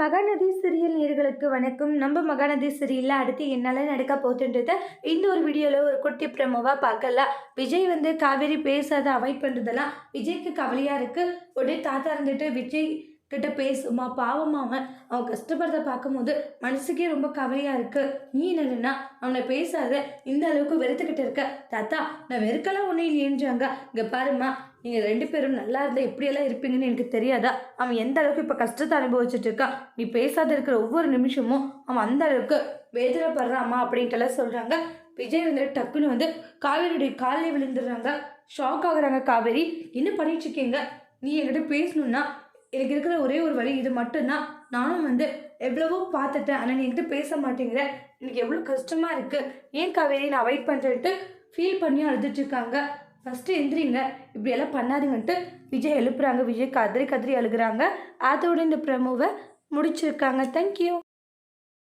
மகாநதி சிறியல் நேர்களுக்கு வணக்கம். நம்ம மகாநதி சீரியலில் அடுத்து என்னால் நடக்க போகுதுன்றத இந்த ஒரு வீடியோவில் ஒரு குட்டி பிரமோவாக பார்க்கலாம். விஜய் வந்து காவேரி பேசாத அவாய்ட் பண்ணுறதெல்லாம் விஜய்க்கு கவலையாக இருக்குது உடனே தாத்தா இருந்துட்டு விஜய் கிட்ட பேசுமா? பாவமா அவன். அவன் கஷ்டப்படுறத பார்க்கும்போது மனசுக்கே ரொம்ப கவலையாக இருக்குது நீ என்னன்னா அவனை பேசாத. இந்த அளவுக்கு வெறுத்துக்கிட்டு இருக்க. தாத்தா நான் வெறுக்கலாம் ஒன்றும் இல்லையேன்றாங்க. இங்கே பாருமா நீங்கள் ரெண்டு பேரும் நல்லா இருந்தால் எப்படியெல்லாம் இருப்பீங்கன்னு எனக்கு தெரியாதா? அவன் எந்த அளவுக்கு இப்போ கஷ்டத்தை அனுபவிச்சுட்டு இருக்கான்? நீ பேசாத இருக்கிற ஒவ்வொரு நிமிஷமும் அவன் அந்த அளவுக்கு வேதனைப்படுறாமா அப்படின்ட்டுலாம் சொல்கிறாங்க விஜய் வந்து டக்குன்னு வந்து காவேரியுடைய காலில் விழுந்துடுறாங்க. ஷாக் ஆகுறாங்க காவேரி. என்ன பண்ணிட்டு இருக்கீங்க? நீ என்கிட்ட பேசணுன்னா எனக்கு இருக்கிற ஒரே ஒரு வழி இது மட்டும்தான். நானும் வந்து எவ்வளவோ பார்த்துட்டேன். ஆனால் நீ என்கிட்ட பேச மாட்டேங்கிற. எனக்கு எவ்வளோ கஷ்டமாக இருக்குது ஏன் காவேரி நான் வெயிட் பண்ணுறேன்ட்டு ஃபீல் பண்ணி அழுதுட்ருக்காங்க ஃபஸ்ட்டு எந்திரிங்க. இப்படியெல்லாம் பண்ணாதீங்கன்ட்டு விஜய் எழுப்புறாங்க. விஜய் கதறி கதறி அழுகுறாங்க. அதோட இந்த ப்ரமோவை முடிச்சிருக்காங்க. தேங்க்யூ